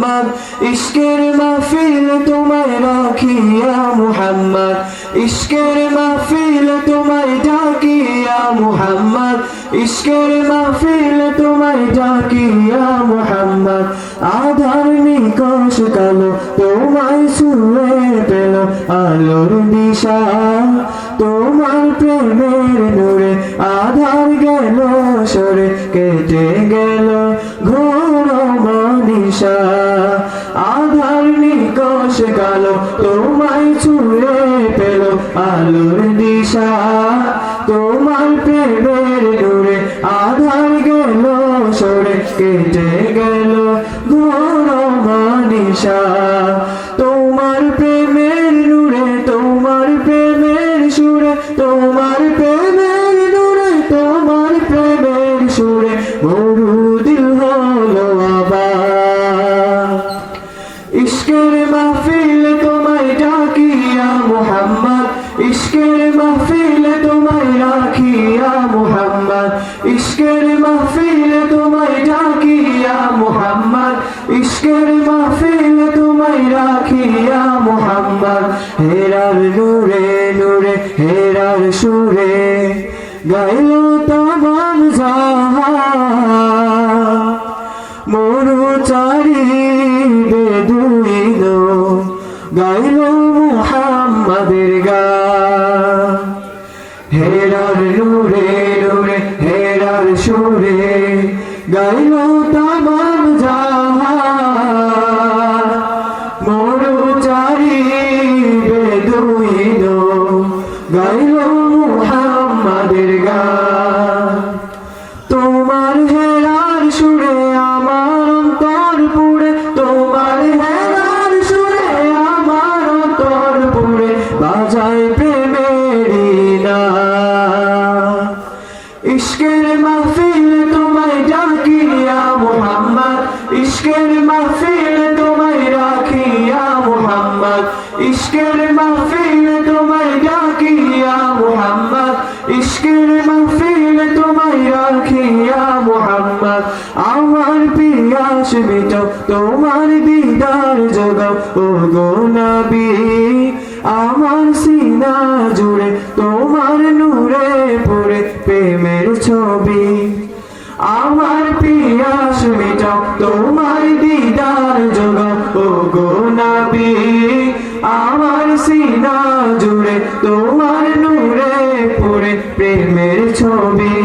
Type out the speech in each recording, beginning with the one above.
মুহাম্মদ। ইশকের মাহফিল তোমায় রাখিয়া মুহাম্মদ। ইশকের মাহফিল তোমায় ডাকিয়া মুহাম্মদ। ইশকের মাহফিল তোমায় ডাকিয়া মুহাম্মদ। আধার নিকশ কালো তোমায় শুয়ে পেল আলোর দিশা। তোমার প্রেমের নূরে আধার গেল, সরে কেটে গেল। কালো, তোমায় ছুঁয়ে পেল আলোর দিশা। তোমার প্রেমের নূরে আধার গেল, সরে কেটে গেল ঘোর মানিসা তোমার ইশকের মাহফিল তোমায় রাখিয়া মুহাম্মদ। ইশকের মাহফিল তোমায় ডাকিয়া মুহাম্মদ। ইশকের মাহফিল তোমায় রাখিয়া মুহাম্মদ। হেরার নূরে নূরে, হেরার সুরে গাইল জাহান মরু চারি বেদুইন গাইল মুহাম্মাদের হেরার নূরে নূরে হেরার সুরে গাইল তামাম জাহান চারি বেদুইন গাইল মুহাম্মাদের গান। ইশকের মাহফিল তোমায় ডাকিয়া মুহাম্মদ। ইশকের মাহফিল তোমায় রাখিয়া মুহাম্মদ। আমার পিয়াস মিটাও তোমার দিদার জগাও ও গো নবী। জুড়ে তোমার নূরে পড়ে প্রেমের ছবি।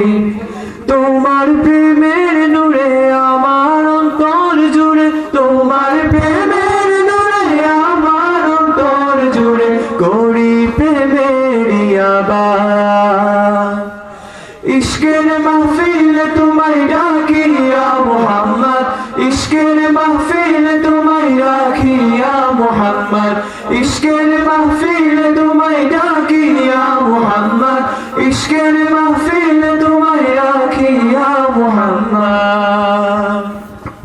তোমার প্রেমের নূরে আমার অন্তর জুড়ে, তোমার প্রেমের নূরে আমার অন্তর জুড়ে করি প্রেমের ইশকের মাহফিল তোমায় ডাকিয়া মোহাম্মদ। ইশকের মাহফিল তোমায় রাখিয়া মোহাম্মদ। ইশকের scared in my